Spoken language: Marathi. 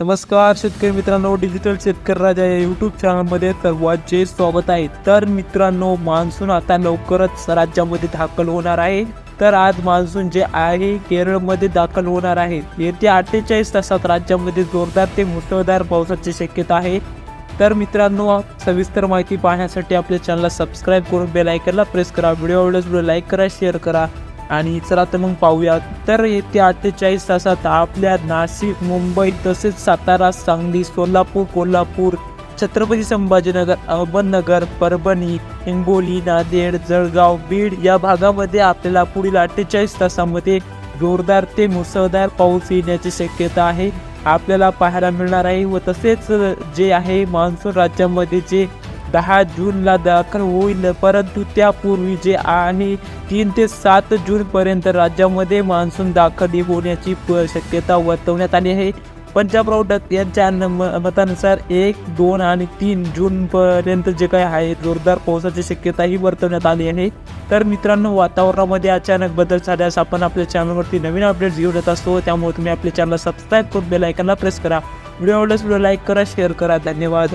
नमस्कार शेतकरी मित्रांनो डिजिटल शेतकरी राजा या यूट्यूब चॅनलमध्ये सर्वांचे स्वागत आहे. तर मित्रांनो मान्सून आता लवकरच राज्यामध्ये दाखल होणार आहे. तर आज मान्सून जे आहे केरळमध्ये दाखल होणार आहे. येत्या अठ्ठेचाळीस तासात राज्यामध्ये जोरदार ते मुसळधार पावसाची शक्यता आहे. तर मित्रांनो सविस्तर माहिती पाहण्यासाठी आपल्या चॅनलला सबस्क्राईब करून बेल आयकनला प्रेस करा. व्हिडिओ आवडल्यास व्हिडिओ लाईक करा शेअर करा. आणि चला तर मग पाहूया. तर येत्या अठ्ठेचाळीस तासात आपल्या नाशिक मुंबई तसेच सातारा सांगली सोलापूर कोल्हापूर छत्रपती संभाजीनगर अहमदनगर परभणी हिंगोली नांदेड जळगाव बीड या भागामध्ये आपल्याला पुढील अठ्ठेचाळीस तासामध्ये जोरदार ते मुसळधार पाऊस येण्याची शक्यता आहे. आपल्याला पाहायला मिळणार आहे व तसेच जे आहे मान्सून राज्यामध्ये जे दहा जूनला दाखल होईल परंतु त्यापूर्वी जे आहे तीन ते सात जूनपर्यंत राज्यामध्ये मान्सून दाखल होण्याची प- शक्यता वर्तवण्यात आली आहे. पंजाबराव डक यांच्या मतानुसार एक दोन आणि तीन जूनपर्यंत जे काही आहे जोरदार पावसाची शक्यताही वर्तवण्यात आली आहे. तर मित्रांनो वातावरणामध्ये अचानक बदल झाल्यास आपण आपल्या चॅनलवरती नवीन अपडेट्स घेऊन येत असतो. त्यामुळे तुम्ही आपल्या चॅनलला सबस्क्राईब करून बेलायकनला प्रेस करा. व्हिडिओ आवडल्यास व्हिडिओ लाईक करा शेअर करा. धन्यवाद.